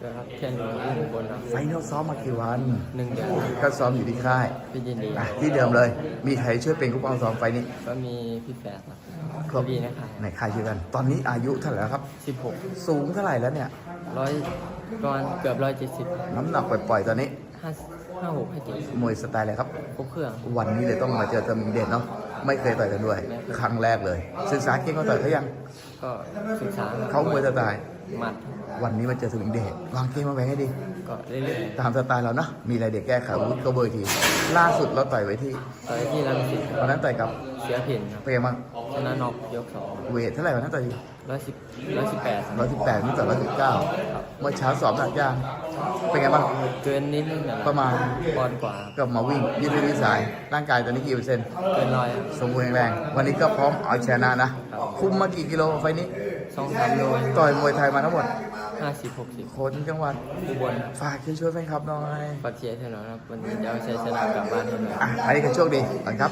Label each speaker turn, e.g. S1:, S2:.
S1: เดี๋ยวครับเทียนหลวงที่บนครับ
S2: ไฟนอลซ้อมมากี่วัน
S1: หนึ่งเดือน
S2: ก็ซ้อมอยู่ที่ค่าย
S1: พี่ยินดี
S2: อะที่เดิมเลย มีใครช่วยเป็นผู้ปกครองซ้อมไฟนี้
S1: ก็มีพี่แฝดครับ
S2: ครบ
S1: พี่นะครับ
S2: ในค่ายช่วยกัน ตอนนี้อายุเท่าไหร่แล้วครับ
S1: สิบหก
S2: สูงเท่าไหร่แล้วเนี่ย
S1: ร้อยประมาณเกือบร้อยเจ็ดสิบ
S2: น้ำหนักปล่อยๆ ตอนนี้
S1: ห้าห้าหกห้าเจ็ด
S2: มวยสไตล์อะไรครับ
S1: ครบเครื่อง
S2: วันนี้เลยต้องมาเจอตะมิงเด่นเนาะ ไม่เคยต่อยกันด้วย ครั้งแรกเลย ศึกษาเก่งเขาต่อยเขายัง
S1: ก็ศึกษาครับ
S2: เขามวยสไตล์
S1: หมัด
S2: วันนี้มาเจอตะมิงเด่นวางเกมมาแบ่งให้ดี
S1: ก็เรื่อย
S2: ตามสไตล์เราเนาะมีอะไรเด็กแก้ไขอาวุธก็เบอร์ทีล่าสุดเราต่อยไว้ที่
S1: ๆต่อยที่รังสิตค
S2: วั
S1: รั
S2: น
S1: บ
S2: นั้นต่อยกับ
S1: เสียผินครับ
S2: เปรมัง
S1: ชนะน็อกยกสอง
S2: เวทเท่าไหร่วันนั้นต่อย
S1: ร้อยสิบร้อยสิบแปด
S2: ร้อยสิบแปดนี่ต่อร้อยสิบเก้า
S1: ครับ
S2: เมื่อเช้าสอบหนักยางเป็นไงบ้าง
S1: เกินนิดนึงน
S2: ประมาณ
S1: ปอนด์กว่า
S2: ก็มาวิ่งยืดเส้นยืดสายร่างกายตอนนี้กี่เปอร์เซ็นต์
S1: เกินร้อยครับ
S2: สมบูรณ์แข็งแรง วันนี้ก็พร้อมเอาชนะนะ คุมมากี่กิโลไฟล์นี้
S1: สองสามโล
S2: ต่อยมวยไทยมาทั้งหมด
S1: ห้าสิบหกสิบ
S2: คนจังหวัด
S1: อุบล
S2: ฝากช่วยๆแฟนคลับหน่อย
S1: ปักเชียร์เท่านั้นครับวันนี้จะเอาชัยชนะกลับบ้านให้หน่อย
S2: อะอันนี้ก็โชคดีก่อนครับ